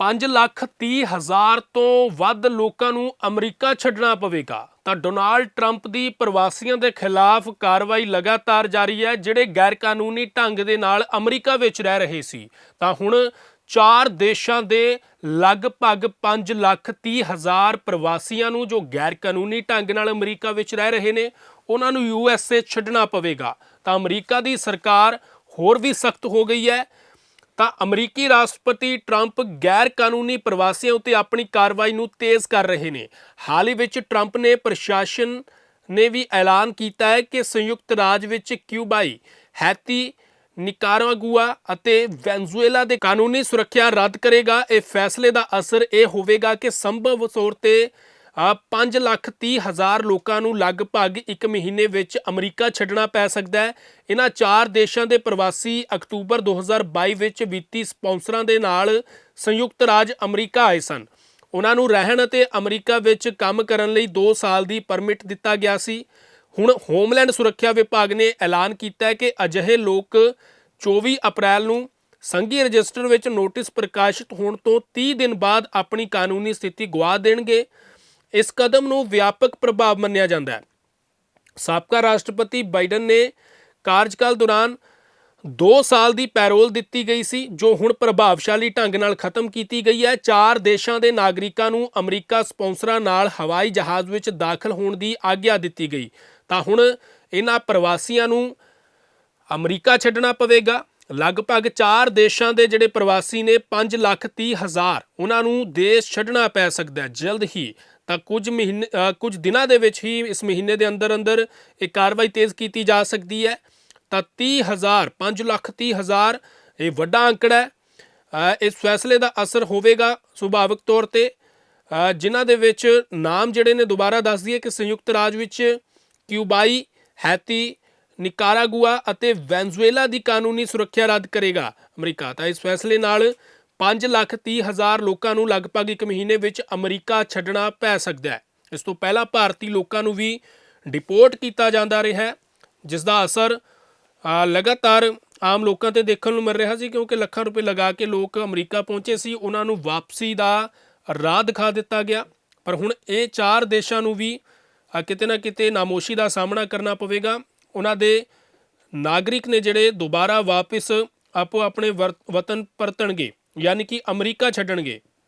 5 ਲੱਖ 30 ਹਜ਼ਾਰ ਤੋਂ ਵੱਧ ਲੋਕਾਂ ਨੂੰ ਅਮਰੀਕਾ ਛੱਡਣਾ ਪਵੇਗਾ। ਤਾਂ ਡੋਨਾਲਡ ਟਰੰਪ ਦੀ ਪ੍ਰਵਾਸੀਆਂ ਦੇ ਖਿਲਾਫ ਕਾਰਵਾਈ ਲਗਾਤਾਰ ਜਾਰੀ ਹੈ, ਜਿਹੜੇ ਗੈਰ ਕਾਨੂੰਨੀ ਢੰਗ ਦੇ ਨਾਲ ਅਮਰੀਕਾ ਵਿੱਚ ਰਹਿ ਰਹੇ ਸੀ। ਤਾਂ ਹੁਣ ਚਾਰ ਦੇਸ਼ਾਂ ਦੇ ਲਗਭਗ 5 ਲੱਖ 30 ਹਜ਼ਾਰ ਪ੍ਰਵਾਸੀਆਂ ਨੂੰ ਜੋ ਗੈਰ ਕਾਨੂੰਨੀ ਢੰਗ ਨਾਲ ਅਮਰੀਕਾ ਵਿੱਚ ਰਹਿ ਰਹੇ ਨੇ, ਉਹਨਾਂ ਨੂੰ ਯੂ ਐਸ ਏ ਛੱਡਣਾ ਪਵੇਗਾ। ਤਾਂ ਅਮਰੀਕਾ ਦੀ ਸਰਕਾਰ ਹੋਰ ਵੀ ਸਖਤ ਹੋ ਗਈ ਹੈ। ਤਾਂ ਅਮਰੀਕੀ ਰਾਸ਼ਟਰਪਤੀ ਟਰੰਪ ਗੈਰ ਕਾਨੂੰਨੀ ਪ੍ਰਵਾਸੀਆਂ ਉੱਤੇ ਆਪਣੀ ਕਾਰਵਾਈ ਨੂੰ ਤੇਜ਼ ਕਰ ਰਹੇ ਨੇ। ਹਾਲ ਹੀ ਵਿੱਚ ਟਰੰਪ ਨੇ ਪ੍ਰਸ਼ਾਸਨ ਨੇ ਵੀ ਐਲਾਨ ਕੀਤਾ ਹੈ ਕਿ ਸੰਯੁਕਤ ਰਾਜ ਵਿੱਚ ਕਿਊਬਾਈ, ਹੈਤੀ, ਨਿਕਾਰਾਗੁਆ ਅਤੇ ਵੈਨਜ਼ੂਏਲਾ ਦੇ ਕਾਨੂੰਨੀ ਸੁਰੱਖਿਆ ਰੱਦ ਕਰੇਗਾ। ਇਹ ਫੈਸਲੇ ਦਾ ਅਸਰ ਇਹ ਹੋਵੇਗਾ ਕਿ ਸੰਭਵ ਤੌਰ ਤੇ 5 ਲੱਖ 30 ਹਜ਼ਾਰ ਲੋਕਾਂ ਨੂੰ ਲਗਭਗ ਇੱਕ ਮਹੀਨੇ ਵਿੱਚ ਅਮਰੀਕਾ ਛੱਡਣਾ ਪੈ ਸਕਦਾ ਹੈ। ਇਹਨਾਂ ਚਾਰ ਦੇਸ਼ਾਂ ਦੇ ਪ੍ਰਵਾਸੀ ਅਕਤੂਬਰ 2022 ਵਿੱਚ ਵਿੱਤੀ ਸਪਾਂਸਰਾਂ ਦੇ ਨਾਲ ਸੰਯੁਕਤ ਰਾਜ ਅਮਰੀਕਾ ਆਏ ਸਨ। ਉਹਨਾਂ ਨੂੰ ਰਹਿਣ ਅਤੇ ਅਮਰੀਕਾ ਵਿੱਚ ਕੰਮ ਕਰਨ ਲਈ 2 ਸਾਲ ਦੀ ਪਰਮਿਟ ਦਿੱਤਾ ਗਿਆ ਸੀ। ਹੁਣ ਹੋਮਲੈਂਡ ਸੁਰੱਖਿਆ ਵਿਭਾਗ ਨੇ ਐਲਾਨ ਕੀਤਾ ਹੈ ਕਿ ਅਜਿਹੇ ਲੋਕ 24 ਅਪ੍ਰੈਲ ਨੂੰ ਸੰਘੀ ਰਜਿਸਟਰ ਵਿੱਚ ਨੋਟਿਸ ਪ੍ਰਕਾਸ਼ਿਤ ਹੋਣ ਤੋਂ 30 ਦਿਨ ਬਾਅਦ ਆਪਣੀ ਕਾਨੂੰਨੀ ਸਥਿਤੀ ਗਵਾ ਦੇਣਗੇ। ਇਸ ਕਦਮ ਨੂੰ ਵਿਆਪਕ ਪ੍ਰਭਾਵ ਮੰਨਿਆ ਜਾਂਦਾ ਹੈ। ਸਾਬਕਾ ਰਾਸ਼ਟਰਪਤੀ ਬਾਈਡਨ ਨੇ ਕਾਰਜਕਾਲ ਦੌਰਾਨ 2 ਸਾਲ ਦੀ ਪੈਰੋਲ ਦਿੱਤੀ ਗਈ ਸੀ, ਜੋ ਹੁਣ ਪ੍ਰਭਾਵਸ਼ਾਲੀ ਢੰਗ ਨਾਲ ਖਤਮ ਕੀਤੀ ਗਈ ਹੈ। ਚਾਰ ਦੇਸ਼ਾਂ ਦੇ ਨਾਗਰਿਕਾਂ ਨੂੰ ਅਮਰੀਕਾ ਸਪਾਂਸਰਾਂ ਨਾਲ ਹਵਾਈ ਜਹਾਜ਼ ਵਿੱਚ ਦਾਖਲ ਹੋਣ ਦੀ ਆਗਿਆ ਦਿੱਤੀ ਗਈ। ਤਾਂ ਹੁਣ ਇਹਨਾਂ ਪ੍ਰਵਾਸੀਆਂ ਨੂੰ ਅਮਰੀਕਾ ਛੱਡਣਾ ਪਵੇਗਾ। ਲਗਭਗ 4 ਦੇਸ਼ਾਂ ਦੇ ਜਿਹੜੇ ਪ੍ਰਵਾਸੀ ਨੇ 5 ਲੱਖ 30 ਹਜ਼ਾਰ, ਉਹਨਾਂ ਨੂੰ ਦੇਸ਼ ਛੱਡਣਾ ਪੈ ਸਕਦਾ ਹੈ। ਜਲਦ ਹੀ ਤਾਂ ਕੁਝ ਮਹੀਨੇ ਕੁਝ ਦਿਨਾਂ ਦੇ ਵਿੱਚ ਹੀ ਇਸ ਮਹੀਨੇ ਦੇ ਅੰਦਰ ਅੰਦਰ ਇਹ ਕਾਰਵਾਈ ਤੇਜ਼ ਕੀਤੀ ਜਾ ਸਕਦੀ ਹੈ। ਤਾਂ 30 ਹਜ਼ਾਰ 5 ਲੱਖ 30 ਹਜ਼ਾਰ, ਇਹ ਵੱਡਾ ਅੰਕੜਾ ਹੈ। ਇਸ ਫੈਸਲੇ ਦਾ ਅਸਰ ਹੋਵੇਗਾ ਸੁਭਾਵਿਕ ਤੌਰ ਤੇ। ਜਿਨ੍ਹਾਂ ਦੇ ਵਿੱਚ ਨਾਮ ਜਿਹੜੇ ਨੇ ਦੁਬਾਰਾ ਦੱਸ ਦਈਏ ਕਿ ਸੰਯੁਕਤ ਰਾਜ ਵਿੱਚ ਕਿਊਬਾਈ, ਹੈਤੀ ਨਿਕਾਰਾਗੁਆ ਅਤੇ ਵੈਨਜ਼ੂਏਲਾ ਦੀ ਕਾਨੂੰਨੀ ਸੁਰੱਖਿਆ ਰੱਦ ਕਰੇਗਾ। ਅਮਰੀਕਾ ਤਾਂ ਇਸ ਫੈਸਲੇ ਨਾਲ 5 ਲੱਖ 30 ਹਜ਼ਾਰ ਲੋਕਾਂ ਨੂੰ ਲਗਭਗ ਇੱਕ ਮਹੀਨੇ ਵਿੱਚ ਅਮਰੀਕਾ ਛੱਡਣਾ ਪੈ ਸਕਦਾ ਹੈ। ਇਸ ਤੋਂ ਪਹਿਲਾਂ ਭਾਰਤੀ ਲੋਕਾਂ ਨੂੰ ਵੀ ਡਿਪੋਰਟ ਕੀਤਾ ਜਾਂਦਾ ਰਿਹਾ ਹੈ ਜਿਸ ਦਾ ਅਸਰ ਲਗਾਤਾਰ ਆਮ ਲੋਕਾਂ ਤੇ ਦੇਖਣ ਨੂੰ ਮਿਲ ਰਿਹਾ ਸੀ ਕਿਉਂਕਿ ਲੱਖਾਂ ਰੁਪਏ ਲਗਾ ਕੇ ਲੋਕ ਅਮਰੀਕਾ ਪਹੁੰਚੇ ਸੀ, ਉਹਨਾਂ ਨੂੰ ਵਾਪਸੀ ਦਾ ਰਾਹ ਦਿਖਾ ਦਿੱਤਾ ਗਿਆ। ਪਰ ਹੁਣ ਇਹ ਚਾਰ ਦੇਸ਼ਾਂ ਨੂੰ ਵੀ ਕਿਤੇ ਨਾ ਕਿਤੇ ਨਾਮੋਸ਼ੀ ਦਾ ਸਾਹਮਣਾ ਕਰਨਾ ਪਵੇਗਾ। ਉਹਨਾਂ ਦੇ ਨਾਗਰਿਕ ਨੇ ਜਿਹੜੇ ਦੁਬਾਰਾ ਵਾਪਸ ਆਪੋ ਆਪਣੇ ਵਰ- ਵਤਨ ਪਰਤਣਗੇ, ਯਾਨੀ ਕਿ ਅਮਰੀਕਾ ਛੱਡਣਗੇ।